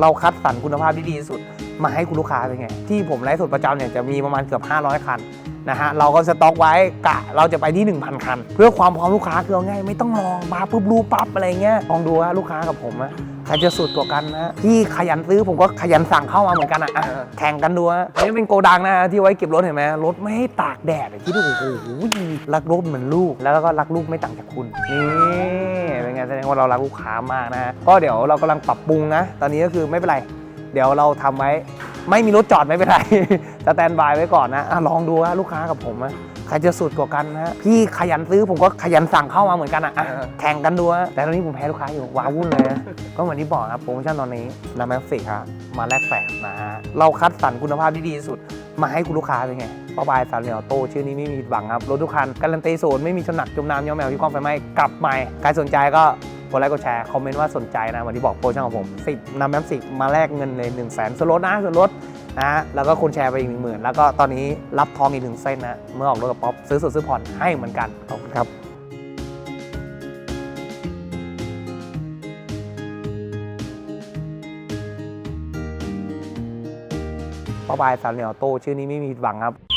เราคัดสรรคุณภาพที่ดีที่สุด มาให้คุณลูกค้าเป็นไง ที่ผมไลฟ์สดประจำเนี่ยจะมีประมาณเกือบ 500 คันนะฮะเราก็สต็อกไว้กะเราจะไปที่ 1,000 คัน เพื่อความพร้อมลูกค้าคือเอาง่ายไม่ต้องรอมาปุ๊บรู้ปั๊บอะไรเงี้ยลองดูว่าลูกค้ากับผมอะ ใครจะสุดกว่ากันนะพี่ขยันซื้อผมก็ขยันสั่งเข้ามาเหมือนกันอะอะเออแข่งกันดูฮะอันนี้เป็นโกดังนะฮะที่ไว้เก็บรถเห็นไหมรถไม่ให้ตากแดดอะคิดดูโอ้โหรักรถเหมือนลูก แล้วก็รักลูกไม่ต่างจากคุณนี่เป็นไงแสดงว่าเรารักลูกค้ามากนะฮะก็เดี๋ยวเรากำลังปรับปรุงนะตอนนี้ก็คือไม่เป็นไร เดี๋ยวเราทำไว้ไม่มีรถจอดไม่เป็นไรสแตนบายไว้ก่อนนะอะลองดูว่าลูกค้ากับผมอะ ใครจะสุดกว่ากันนะพี่ขยันซื้อผมก็ขยันสั่งเข้ามาเหมือนกันอะอะเออแข่งกันดูฮะแต่ตอนนี้ผมแพ้ลูกค้าอยู่ว้าวุ่นเลยนะก็เหมือนที่บอกครับโปรโมชั่นตอนนี้นำแม็กซิกครับมาแลกแฝดนะฮะเราคัดสรรคุณภาพที่ดีที่สุด มาให้คุณลูกค้าเป็นไงป้าบายสามเหลี่ยมออโต้ชื่อนี้ไม่มีผิดหวังครับรถทุกคันการันตีศูนย์ไม่มีชนหนักจมน้ำย้อมแมวที่ความไฟไหม้กลับใหม่ใครสนใจก็ก ดไลค์กดแชร์คอมเมนต์ว่าสนใจนะเหมือนที่บอกโปรโมชั่นของผมสิบนำแม็กซิกมาแลกเงินเลย1นึ่งแสนส่วนลดนะส่วนลดนะฮะแล้วก็คนแชร์ไปอีกหนึ่งหมื่นแล้วก็ตอนนี้รับทองอีกหนึ่งเส้นนะเมื่อออกรถกับป๊อปซื้อสดซื้อผ่อนให้เหมือนกันขอบคุณครับป้าบายสามเหลี่ยมออโต้ชื่อนี้ไม่มีผิดหวังครับ